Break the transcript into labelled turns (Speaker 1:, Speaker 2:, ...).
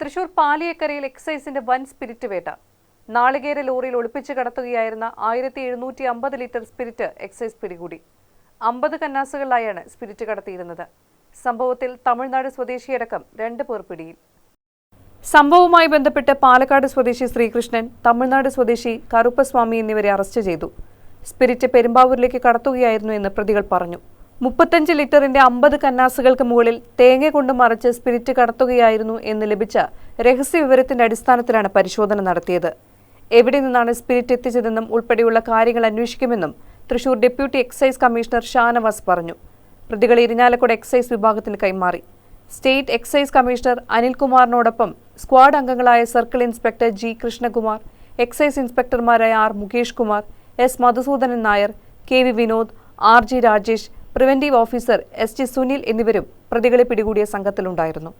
Speaker 1: തൃശൂർ പാലിയക്കരയിൽ എക്സൈസിന്റെ വൻ സ്പിരിറ്റ് വേട്ട. നാളികേര ലോറിയിൽ ഒളിപ്പിച്ച് കടത്തുകയായിരുന്ന ആയിരത്തി എഴുന്നൂറ്റി അമ്പത് ലിറ്റർ സ്പിരിറ്റ് എക്സൈസ് പിടികൂടി. അമ്പത് കന്നാസുകളിലായാണ് സ്പിരിറ്റ് കടത്തിയിരുന്നത്. സംഭവത്തിൽ തമിഴ്നാട് സ്വദേശിയടക്കം രണ്ട് പേർ പിടിയിൽ. സംഭവവുമായി ബന്ധപ്പെട്ട് പാലക്കാട് സ്വദേശി ശ്രീകൃഷ്ണൻ തമിഴ്നാട് സ്വദേശി കറുപ്പസ്വാമി എന്നിവരെ അറസ്റ്റ് ചെയ്തു. സ്പിരിറ്റ് പെരുമ്പാവൂരിലേക്ക് കടത്തുകയായിരുന്നു എന്ന് പ്രതികൾ പറഞ്ഞു. മുപ്പത്തഞ്ച് ലിറ്ററിന്റെ അമ്പത് കന്നാസുകൾക്ക് മുകളിൽ തേങ്ങ കൊണ്ട് മറച്ച് സ്പിരിറ്റ് കടത്തുകയായിരുന്നു എന്ന് ലഭിച്ച രഹസ്യ വിവരത്തിന്റെ അടിസ്ഥാനത്തിലാണ് പരിശോധന നടത്തിയത്. എവിടെ നിന്നാണ് സ്പിരിറ്റ് എത്തിച്ചതെന്നും ഉൾപ്പെടെയുള്ള കാര്യങ്ങൾ അന്വേഷിക്കുമെന്നും Thrissur deputy excise commissioner Shanavas പറഞ്ഞു. പ്രതികളെ ഇരിഞ്ഞാലക്കുട എക്സൈസ് വിഭാഗത്തിന് കൈമാറി. സ്റ്റേറ്റ് എക്സൈസ് കമ്മീഷണർ അനിൽകുമാറിനോടൊപ്പം സ്ക്വാഡ് അംഗങ്ങളായ circle inspector G Krishnakumar excise ഇൻസ്പെക്ടർമാരായ R Mukesh Kumar S Madhusudanan Nair K V Vinod R G Rajesh preventive officer S T Sunil എന്നിവരും പ്രതികളെ പിടികൂടിയ സംഘത്തിലുണ്ടായിരുന്നു